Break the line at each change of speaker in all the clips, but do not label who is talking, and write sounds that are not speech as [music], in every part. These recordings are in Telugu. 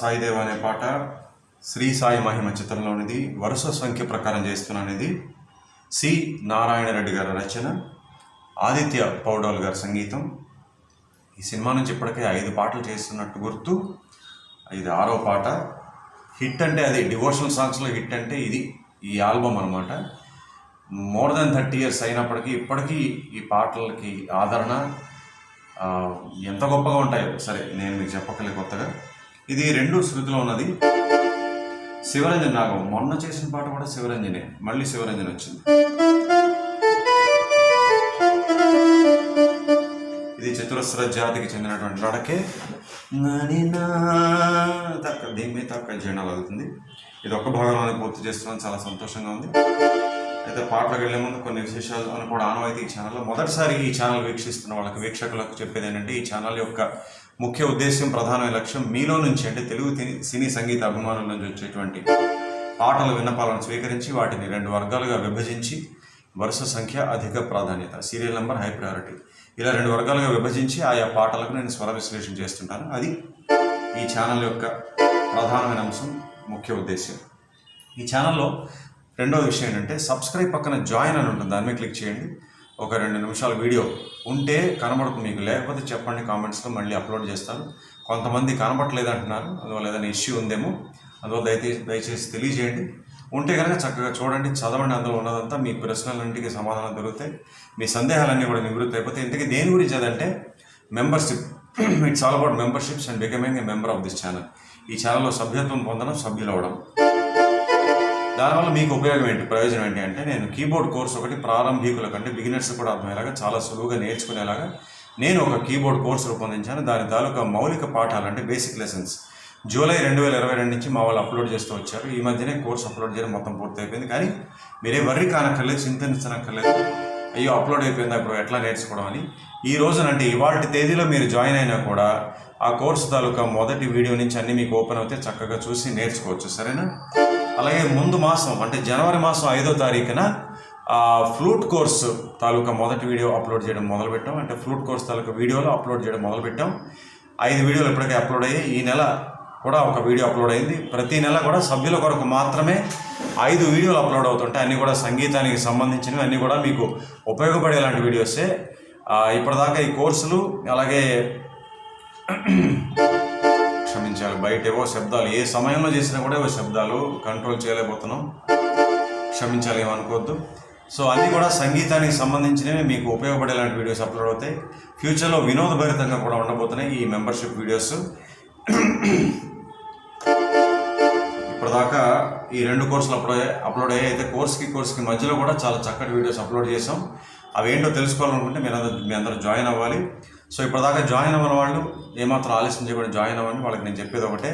సాయిదేవ్ అనే పాట శ్రీ సాయి మహిమ చిత్రంలోనిది వరుస సంఖ్య ప్రకారం చేస్తున్నానిది సి. నారాయణ రెడ్డి గారి రచన ఆదిత్య పౌడాల్ గారి సంగీతం. ఈ సినిమా నుంచి ఇప్పటికే ఐదు పాటలు చేస్తున్నట్టు గుర్తు. ఇది ఆరో పాట. హిట్ అంటే అది డివోషనల్ సాంగ్స్లో హిట్ అంటే ఇది ఈ ఆల్బమ్ అనమాట మోర్ దెన్ థర్టీ ఇయర్స్ అయినప్పటికీ ఇప్పటికీ ఈ పాటలకి ఆదరణ ఎంత గొప్పగా ఉంటాయో. సరే నేను మీకు చెప్పకలే కొత్తగా. ఇది రెండు శృతిలో ఉన్నది. శివరంజన్ నాగం. మొన్న చేసిన పాట కూడా శివరంజనే. మళ్ళీ శివరంజన్ వచ్చింది. ఇది చతురస్ర జాతికి చెందినటువంటి లడకే తక్క దీని తక్క జెండాలు అవుతుంది ఇది ఒక్క భాగంలోనే పూర్తి చేస్తున్నాను. చాలా సంతోషంగా ఉంది. అయితే పాటలకు వెళ్ళే ముందు కొన్ని విశేషాలు అని కూడా ఆనవాయితీ ఈ ఛానల్లో. మొదటిసారి ఈ ఛానల్ వీక్షిస్తున్న వాళ్ళకి వీక్షకులకు చెప్పేది ఏంటంటే ఈ ఛానల్ యొక్క ముఖ్య ఉద్దేశం ప్రధానమైన లక్ష్యం మీలో నుంచి అంటే తెలుగు తిని- సినీ సంగీత అభిమానుల నుంచి వచ్చేటువంటి పాటల విన్నపాలను స్వీకరించి వాటిని రెండు వర్గాలుగా విభజించి వరుస సంఖ్య అధిక ప్రాధాన్యత. Serial number high priority. ఇలా రెండు వర్గాలుగా విభజించి ఆయా పాటలకు నేను స్వర విశ్లేషణ చేస్తుంటాను. అది ఈ ఛానల్ యొక్క ప్రధానమైన అంశం ముఖ్య ఉద్దేశం ఈ ఛానల్లో రెండో విషయం ఏంటంటే సబ్స్క్రైబ్ పక్కన జాయిన్ అని ఉంటుంది. దాని మీద క్లిక్ చేయండి. ఒక రెండు నిమిషాల వీడియో ఉంటే కనబడుతుంది మీకు. లేకపోతే చెప్పండి కామెంట్స్లో మళ్ళీ అప్లోడ్ చేస్తాను. కొంతమంది కనబడట్లేదు అంటున్నారు అందువల్ల ఏదైనా ఇష్యూ ఉందేమో అందువల్ల దయచేసి దయచేసి తెలియజేయండి. ఉంటే కనుక చక్కగా చూడండి చదవండి. అందులో ఉన్నదంతా మీ ప్రశ్నలన్నింటికి సమాధానం దొరుకుతాయి. మీ సందేహాలన్నీ కూడా నివృత్తి అయిపోతాయి. ఇంతకీ దేని గురించి అదంటే membership it's all about memberships and becoming a member of this channel ఈ ఛానల్లో సభ్యత్వం పొందడం సభ్యులవడం. దానివల్ల మీకు ఉపయోగం ఏంటి? ప్రయోజనం ఏంటి అంటే నేను కీబోర్డ్ కోర్స్ ఒకటి ప్రారంభికులకు కంటే బిగినర్స్ కూడా అర్థమయ్యేలాగా చాలా సులువుగా నేర్చుకునేలాగా నేను ఒక కీబోర్డ్ కోర్స్ రూపొందించాను. దాని తాలూకా మౌలిక పాఠాలు అంటే బేసిక్ లెసన్స్ జూలై రెండు వేల ఇరవై రెండు నుంచి మా వాళ్ళు అప్లోడ్ చేస్తూ వచ్చారు. ఈ మధ్యనే కోర్స్ అప్లోడ్ చేయడం మొత్తం పూర్తయిపోయింది. కానీ మీరే వర్రి కానక్కర్లేదు చింతించనక్కర్లేదు అయ్యో అప్లోడ్ అయిపోయింది అప్పుడు ఎట్లా నేర్చుకోవడం అని. ఈ రోజున అంటే ఇవాళ తేదీలో మీరు జాయిన్ అయినా కూడా ఆ కోర్సు తాలూకా మొదటి వీడియో నుంచి అన్ని మీకు ఓపెన్ అవుతే చక్కగా చూసి నేర్చుకోవచ్చు. సరేనా? అలాగే ముందు మాసం అంటే జనవరి మాసం ఐదో తారీఖున ఫ్లూట్ కోర్సు తాలూకా మొదటి వీడియో అప్లోడ్ చేయడం మొదలుపెట్టాం. అంటే ఫ్లూట్ కోర్స్ తాలూకా వీడియోలో అప్లోడ్ చేయడం మొదలుపెట్టాం. ఐదు వీడియోలు ఇప్పటికే అప్లోడ్ అయ్యాయి. ఈ నెల కూడా ఒక వీడియో అప్లోడ్ అయింది. ప్రతి నెల కూడా సభ్యుల కొరకు మాత్రమే ఐదు వీడియోలు అప్లోడ్ అవుతుంటాయి. అన్నీ కూడా సంగీతానికి సంబంధించినవి అన్నీ కూడా మీకు ఉపయోగపడేలాంటి వీడియోసే. ఇప్పటిదాకా ఈ కోర్సులు అలాగే క్షమించాలి బయట ఏవో శబ్దాలు ఏ సమయంలో చేసినా కూడా ఏవో శబ్దాలు కంట్రోల్ చేయలేకపోతున్నాం. క్షమించాలి ఏమనుకోవద్దు. సో అన్నీ కూడా సంగీతానికి సంబంధించినవి మీకు ఉపయోగపడేలాంటి వీడియోస్ అప్లోడ్ అవుతాయి. ఫ్యూచర్లో వినోదభరితంగా కూడా ఉండబోతున్నాయి ఈ మెంబర్షిప్ వీడియోస్. ఇప్పటిదాకా ఈ రెండు కోర్సులు అప్లోడ్ అప్లోడ్ అయ్యాయి. అయితే కోర్స్కి కోర్స్కి మధ్యలో కూడా చాలా చక్కటి వీడియోస్ అప్లోడ్ చేసాం అవి ఏంటో తెలుసుకోవాలనుకుంటే మీరు అందరూ మీ అందరూ జాయిన్ అవ్వాలి. సో ఇప్పటిదాకా జాయిన్ అవ్వని వాళ్ళు ఏమాత్రం ఆలస్యం చేయకుండా జాయిన్ అవ్వండి. వాళ్ళకి నేను చెప్పేది ఒకటే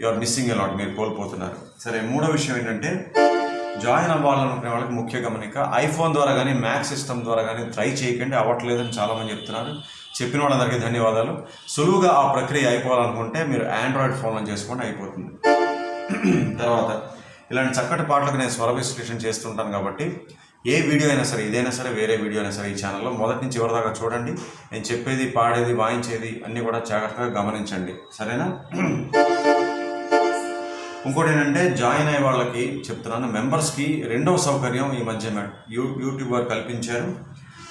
యు ఆర్ మిస్సింగ్ అలాట్ మీరు కోల్పోతున్నారు. సరే మూడో విషయం ఏంటంటే జాయిన్ అవ్వాలనుకునే వాళ్ళకి ముఖ్య గమనిక ఐఫోన్ ద్వారా కానీ మ్యాక్ సిస్టమ్ ద్వారా కానీ ట్రై చేయకండి. అవ్వట్లేదని చాలామంది చెప్తున్నారు. చెప్పిన వాళ్ళందరికీ ధన్యవాదాలు. సులువుగా ఆ ప్రక్రియ అయిపోవాలనుకుంటే మీరు ఆండ్రాయిడ్ ఫోన్లో చేసుకోండి అయిపోతుంది. [clears throat] తర్వాత ఇలాంటి చక్కటి పాటలకు నేను స్వర విశ్లేషణ చేస్తుంటాను కాబట్టి ఏ వీడియో అయినా సరే ఇదైనా సరే వేరే వీడియో అయినా సరే ఈ ఛానల్లో మొదటి నుంచి చివరి దాకా చూడండి. నేను చెప్పేది పాడేది వాయించేది అన్నీ కూడా జాగ్రత్తగా గమనించండి. సరేనా? ఇంకోటి ఏంటంటే జాయిన్ అయ్యే వాళ్ళకి చెప్తున్నాను మెంబర్స్కి రెండవ సౌకర్యం ఈ మధ్య యూ యూట్యూబ్ వారు కల్పించారు.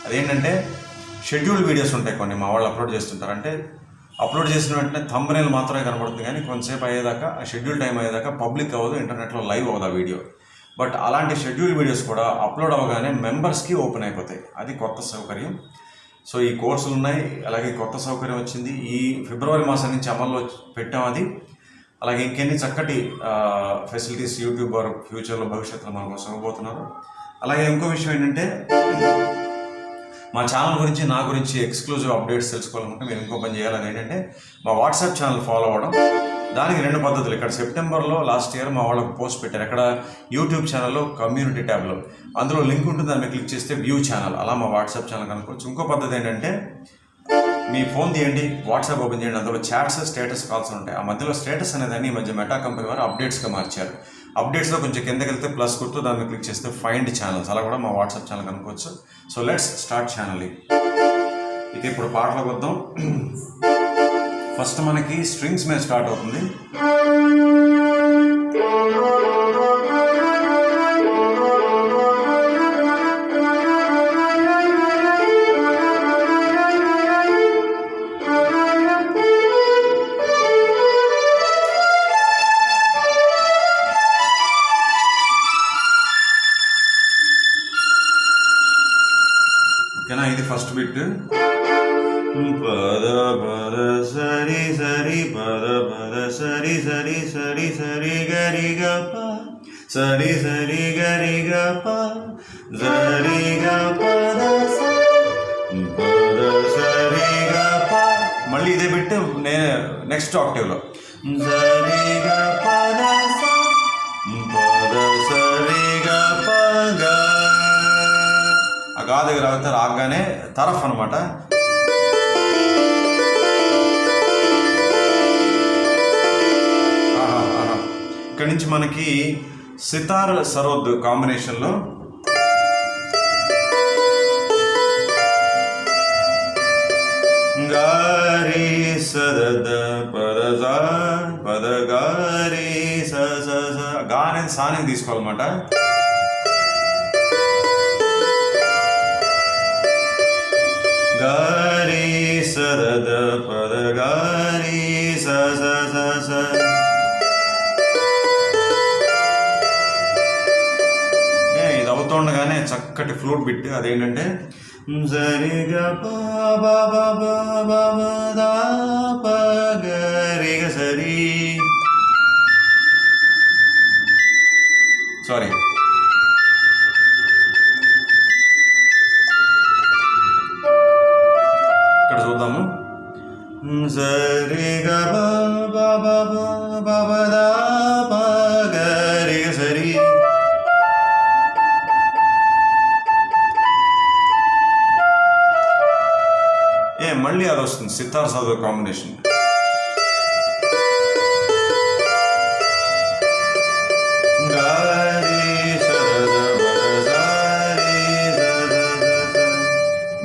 అదేంటంటే షెడ్యూల్ వీడియోస్ ఉంటాయి కొన్ని మా వాళ్ళు అప్లోడ్ చేస్తుంటారు. అంటే అప్లోడ్ చేసిన వెంటనే థంబనేల్ మాత్రమే కనబడుతుంది కానీ కొంతసేపు అయ్యేదాకా ఆ షెడ్యూల్ టైం అయ్యేదాకా పబ్లిక్ అవ్వదు ఇంటర్నెట్లో లైవ్ అవ్వదు ఆ వీడియో బట్ అలాంటి షెడ్యూల్ వీడియోస్ కూడా అప్లోడ్ అవ్వగానే మెంబర్స్కి ఓపెన్ అయిపోతాయి. అది కొత్త సౌకర్యం. సో ఈ కోర్సులు ఉన్నాయి. అలాగే కొత్త సౌకర్యం వచ్చింది. ఈ ఫిబ్రవరి మాసం నుంచి అమల్లో పెట్టాం అది. అలాగే ఇంకెన్ని చక్కటి ఫెసిలిటీస్ యూట్యూబ్ వారు ఫ్యూచర్లో భవిష్యత్తులో మన కోసం ఇవ్వబోతున్నారు. అలాగే ఇంకో విషయం ఏంటంటే మా ఛానల్ గురించి నా గురించి ఎక్స్క్లూజివ్ అప్డేట్స్ తెలుసుకోవాలనుకుంటే మేము ఇంకో పని చేయాలని ఏంటంటే మా వాట్సాప్ ఛానల్ ఫాలో అవ్వడం. దానికి రెండు పద్ధతులు. ఇక్కడ సెప్టెంబర్లో లాస్ట్ ఇయర్ మా వాళ్ళకు పోస్ట్ పెట్టారు. ఎక్కడ యూట్యూబ్ ఛానల్లో కమ్యూనిటీ ట్యాబ్లో. అందులో లింక్ ఉంటుంది దాన్ని క్లిక్ చేస్తే వ్యూ ఛానల్. అలా మా వాట్సాప్ ఛానల్ కనుక్కోవచ్చు. ఇంకో పద్ధతి ఏంటంటే మీ ఫోన్ తీయండి వాట్సాప్ ఓపెన్ చేయండి అందులో చాట్స్ స్టేటస్ కాల్స్ ఉంటాయి. ఆ మధ్యలో స్టేటస్ అనేదాన్ని ఈ మధ్య మెటా కంపెనీ వారు అప్డేట్స్గా మార్చారు. అప్డేట్స్లో కొంచెం కిందకి వెళ్తే ప్లస్ గుర్తు దాన్ని క్లిక్ చేస్తే ఫైండ్ ఛానల్స్ అలా కూడా మా వాట్సాప్ ఛానల్ కనుక్కోవచ్చు. సో లెట్స్ స్టార్ట్ ఛానల్ ఇక ఇప్పుడు పాటలకు వద్దాం. ఫస్ట్ మనకి స్ట్రింగ్స్ మీద స్టార్ట్ అవుతుంది. ఓకేనా? ఇది ఫస్ట్ బిట్. సరి సరి గరి గ ప సరి గ పద సరి గ ప. మళ్ళీ ఇదే బిట్ నేను నెక్స్ట్ ఆక్టివ్లో సరి గ సరి గ ప ఆ గా దగ్గర ఆగితే రాగానే తరఫ్ అనమాట ఇక్కడి నుంచి మనకి సితార్ సరోద్ కాంబినేషన్లో గారి సదద పద పద గారి స స స గా అనేది తీసుకోవాలన్నమాట. గారి సదద పద గారి స స చక్కటి ఫ్లూట్ బిట్. అదేంటంటే సరిగా బాబా బాబా గరిగ సదర్ కాంబినేషన్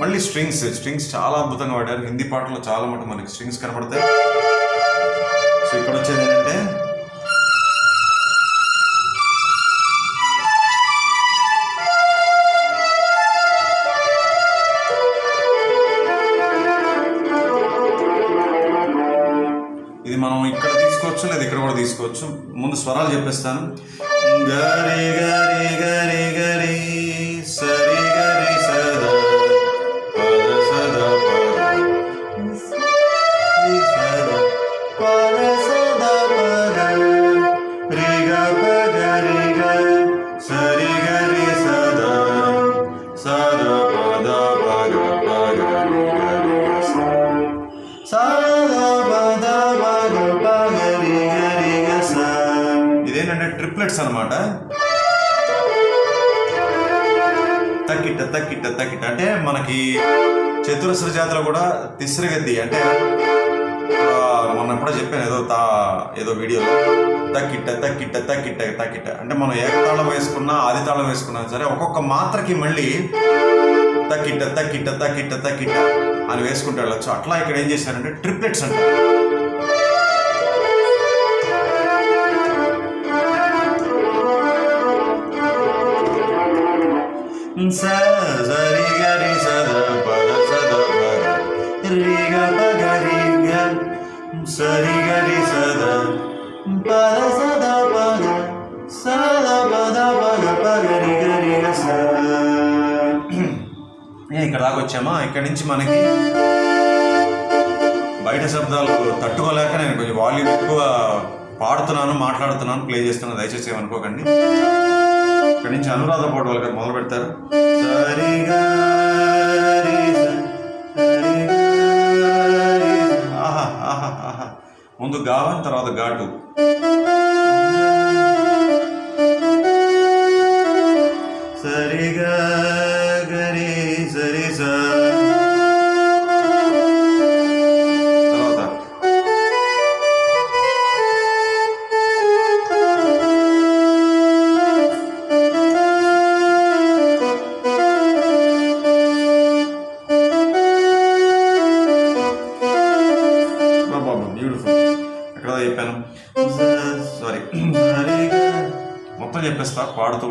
మళ్ళీ స్ట్రింగ్స్ స్ట్రింగ్స్ చాలా అద్భుతంగా వాడారు. హిందీ పాటలో చాలా మటు మనకి స్ట్రింగ్స్ కనబడతాయి సో ఇక్కడ వచ్చేది ఏంటంటే తీసుకోవచ్చు లేదా ఇక్కడ కూడా తీసుకోవచ్చు. ముందు స్వరాలు చెప్పేస్తాను. గరి గరి గరి గరి. తక్కిట తక్కిట అంటే మనకి చతురస్ర జాతిలో కూడా తిస్ర గద్ది. అంటే మొన్న కూడా చెప్పాను ఏదో తా ఏదో వీడియోలో. తక్కిట్ట తక్కిట్ట తక్కిట్ట తక్కిట్ట అంటే మనం ఏకతాళం వేసుకున్నా ఆది తాళం వేసుకున్నా సరే ఒక్కొక్క మాత్రకి మళ్ళీ తక్కిట్ట తక్కిట్ట తక్కిట్ట తక్కిట్ట అని వేసుకుంటూ వెళ్ళచ్చు. అట్లా ఇక్కడ ఏం చేశారంటే ట్రిప్లెట్స్ అంటారు స సరిగడి సద. పద సద పద సద పద పద ప గరి ఇక్కడ దాకా వచ్చామా? ఇక్కడ నుంచి మనకి బయట శబ్దాలు తట్టుకోలేక నేను కొంచెం వాల్యూమ్ ఎక్కువ పాడుతున్నాను మాట్లాడుతున్నాను ప్లే చేస్తున్నాను దయచేసి ఏమనుకోకండి. ఇక్కడ నుంచి అనురాధ పౌడర్ గారు మొదలు పెడతారు సరిగా ముందు గావన్ తర్వాత ఘాటు.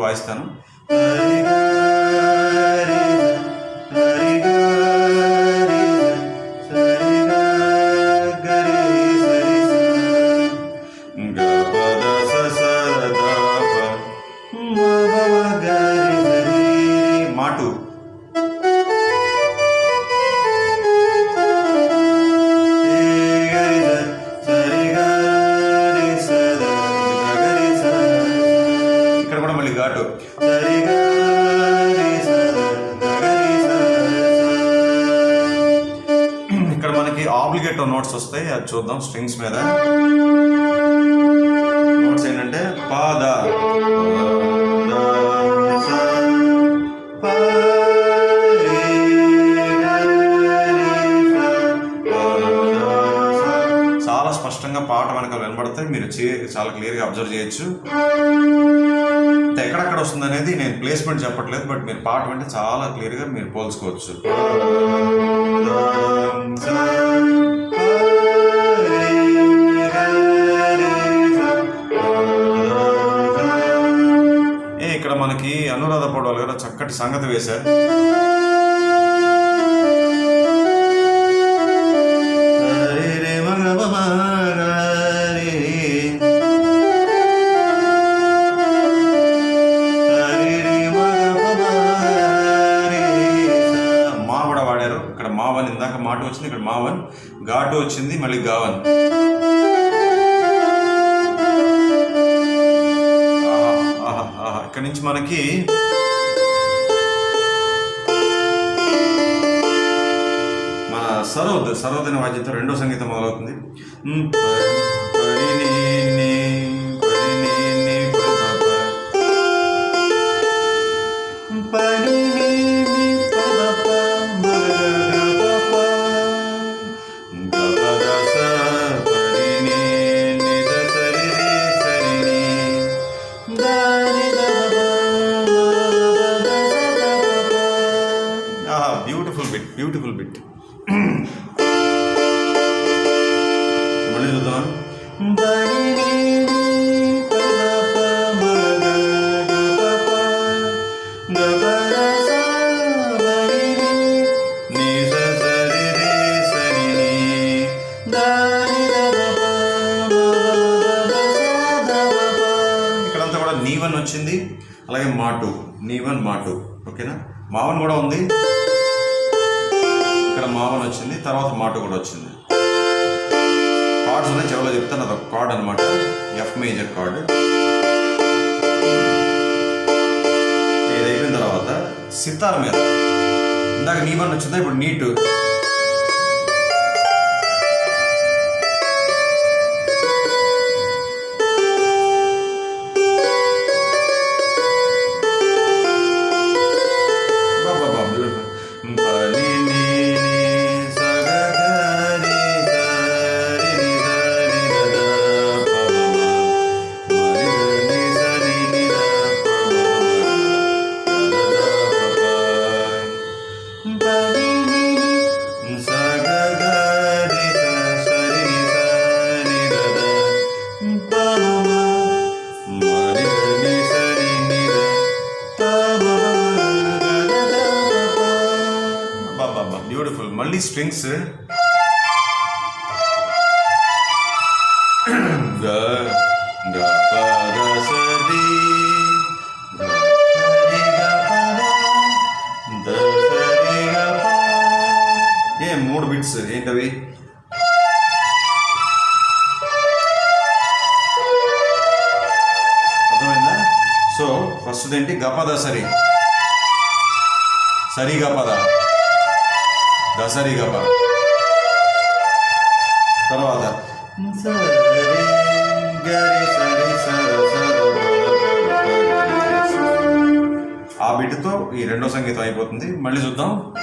వాయిస్తాను. చూద్దాం స్ట్రింగ్స్ మీద. నోట్స్ ఏంటంటే పాద. చాలా స్పష్టంగా పాట వెనకాల వినబడతాయి మీరు చాలా క్లియర్గా అబ్జర్వ్ చేయొచ్చు. ఎక్కడెక్కడ వస్తుంది అనేది నేను ప్లేస్మెంట్ చెప్పట్లేదు బట్ మీరు పాట వింటే చాలా క్లియర్గా మీరు పోల్చుకోవచ్చు. అనురాధ పడవలు గారు చక్కటి సంగతి వేశారు. మావన్ ఇందాక మాట వచ్చింది ఇక్కడ మావన్ ఘాటు వచ్చింది మళ్ళీ గావన్ నుంచి మనకి మన సరోద్ సరోద్ అనే వాద్యంతో రెండో సంగీతం మొదలవుతుంది. నీ వన్ మా మాటు. ఓకేనా? మావన్ కూడా ఉంది. ఇక్కడ మావన్ వచ్చింది. తర్వాత మాటు కూడా వచ్చింది. కార్డ్స్ ఉన్నాయి. చివరిలో చెప్తాను అదొక కార్డ్ అనమాట ఎఫ్ మేజర్ కార్డ్ ఇది అయిపోయిన తర్వాత సితార్ మీద. ఇందాక నీ వన్ వచ్చిందా? ఇప్పుడు నీటు. వస్తుందేంటి గపద సరి. సరి గపద. దసరి గప తర్వాత. ఆ బిడ్డతో ఈ రెండో సంగీతం అయిపోతుంది. మళ్ళీ చూద్దాం.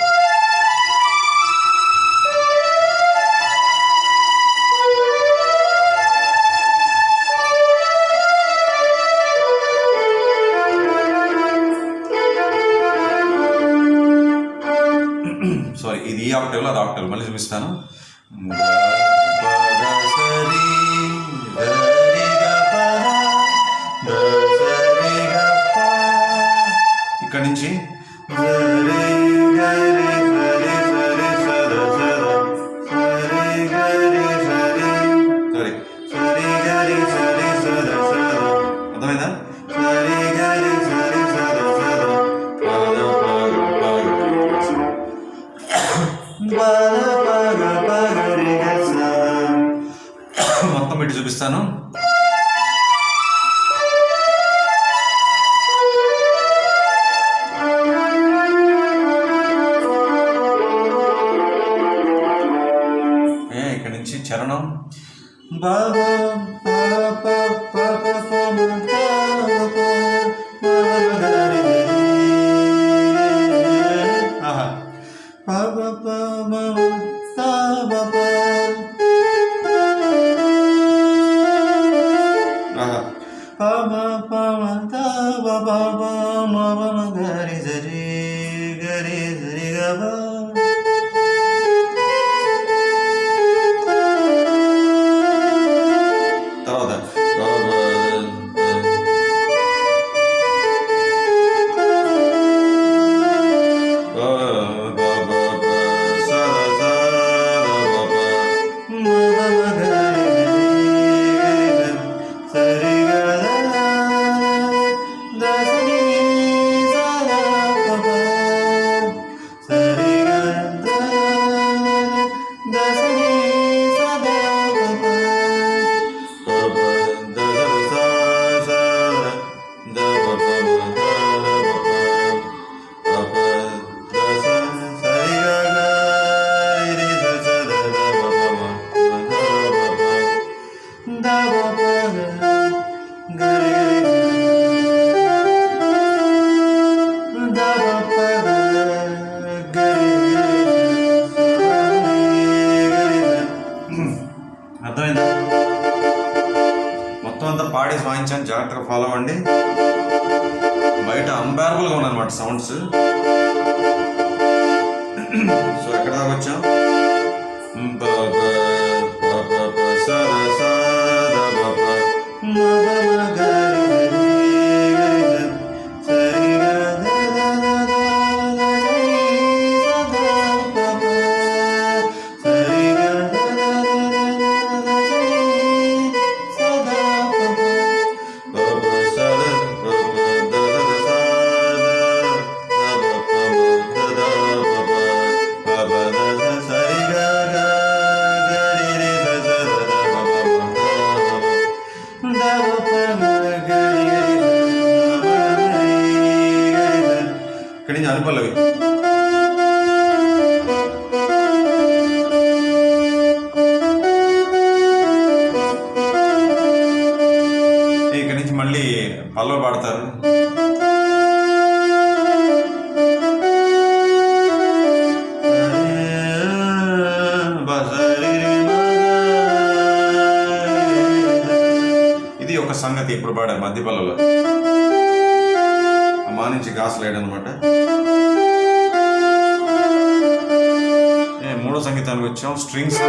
grande. పాడారు మధ్యపల్లలో అమ్మా నుంచి గాసులు వేయడనమాట మూడో సంగీతానికి వచ్చాం. స్ట్రింగ్స్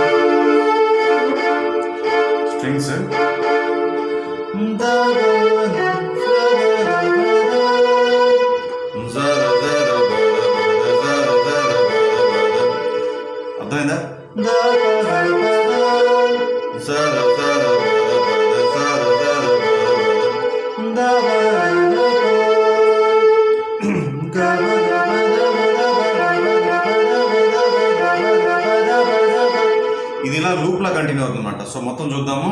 స్ట్రింగ్స్ ఇలా లూప్లా కంటిన్యూ అవుతుందన్నమాట. సో మొత్తం చూద్దాము.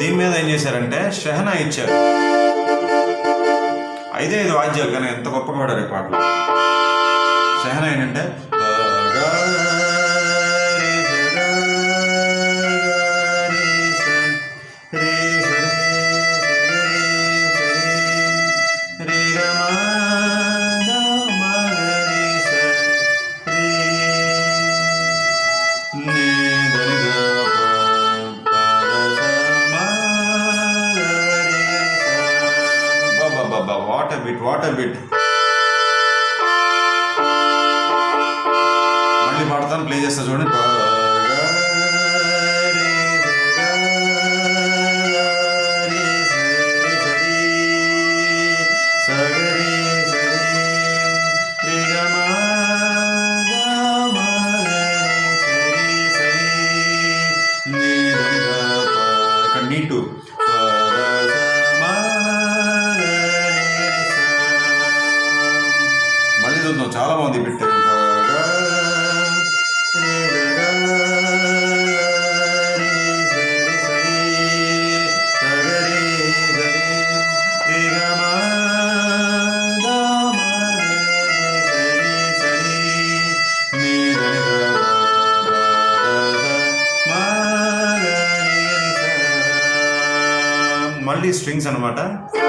దీని మీద ఏం చేశారంటే షహనా ఇచ్చారు. అయితే ఇది వాద్యాలు కానీ ఎంత గొప్పగా పడారు ఈ పాటలు. வீட்டு స్ట్రింగ్స్ అనమాట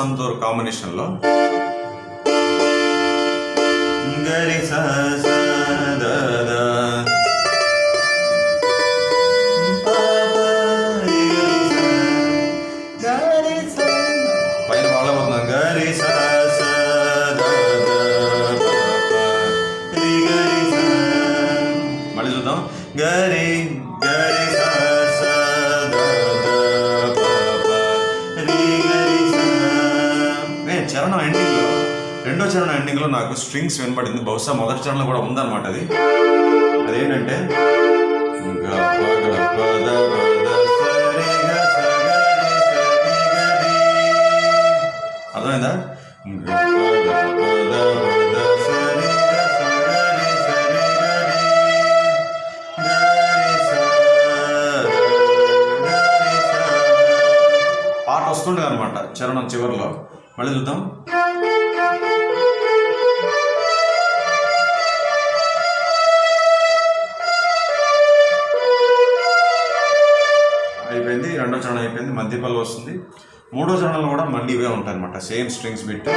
సితార్ కాంబినేషన్లో స్ట్రింగ్స్ వినపడింది బహుశా మొదటి చరణంలో కూడా ఉందన్నమాట అది అదేంటంటే గ అర్థమైందా పాట వస్తుండే అనమాట చరణం చివరిలో మళ్ళీ చూద్దాం చరణం అయిపోయింది మధ్యపల్లి వస్తుంది. మూడో చరణంలో కూడా మళ్ళీ ఇవే ఉంటాయి అనమాట సేమ్ స్ట్రింగ్స్ బిట్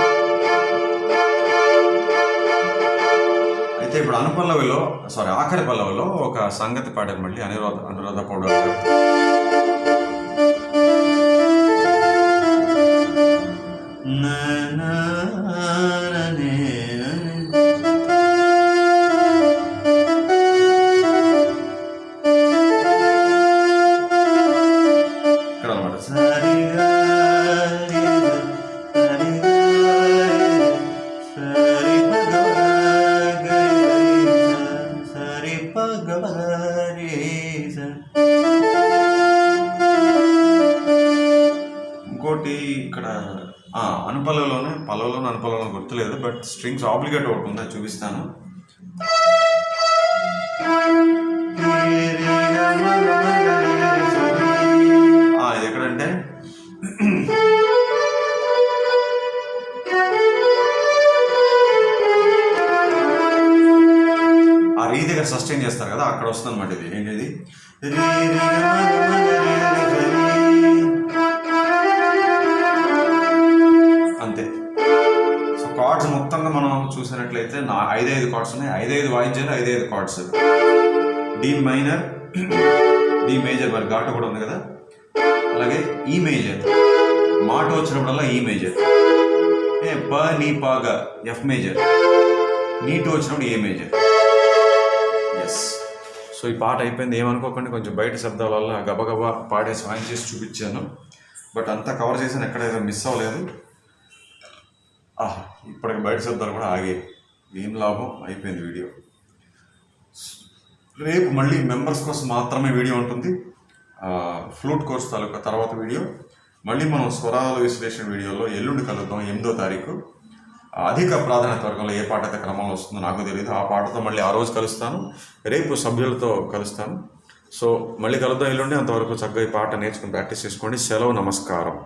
అయితే ఇప్పుడు అనుపల్లవిలో సారీ ఆఖరి పల్లవిలో ఒక సంగతి పాడారు మళ్ళీ అనురాధ అనురాధ పౌడర్ గారు. అనుపలలోనే పలవలోనే అనుపలలో గుర్తులేదు బట్ స్ట్రింగ్స్ ఆబ్లిగేట్ ఒకటి ఉందా చూపిస్తాను. ఇది ఎక్కడంటే? ఆ రీ దగ్గర సస్టైన్ చేస్తారు కదా అక్కడ వస్తుంది అనమాట ఇది. ఏంటిది? కార్డ్స్ ఉన్నాయి. ఐదైదు వాయించాలి ఐదైదు chords D minor D major మరి ఘాటు కూడా ఉంది కదా? అలాగే ఈ మేజర్ మాట వచ్చినప్పుడల్లా e ఈ మేజర్ ఏ ప నీ పాగా ఎఫ్ మేజర్ నీటు వచ్చినప్పుడు ఏ మేజర్ ఎస్ సో ఈ పాట అయిపోయింది. ఏమనుకోకండి కొంచెం బయట శబ్దాల వల్ల గబగబా పాడేసి వాయిన్ చేసి చూపించాను. బట్ అంతా కవర్ చేసిన ఎక్కడ మిస్ అవ్వలేదు. ఇప్పటికి బయట శబ్దాలు కూడా ఆగాయి. ఏం లాభం? అయిపోయింది వీడియో. రేపు మళ్ళీ మెంబర్స్ కోసం మాత్రమే వీడియో ఉంటుంది. ఫ్లూట్ కోర్స్ తాలూకా తర్వాత వీడియో. మళ్ళీ మనం స్వరాల విశ్లేషణ వీడియోలో ఎల్లుండి కలుద్దాం ఎనిమిదో తారీఖు. అధిక ప్రాధాన్యత వర్గంలో ఏ పాట అయితే క్రమంలో వస్తుందో నాకు తెలియదు. ఆ పాటతో మళ్ళీ ఆ రోజు కలుస్తాను. రేపు సభ్యులతో కలుస్తాను. సో మళ్ళీ కలుద్దాం ఎల్లుండి. అంతవరకు చక్కగా ఈ పాట నేర్చుకుని ప్రాక్టీస్ చేసుకోండి. సెలవు నమస్కారం.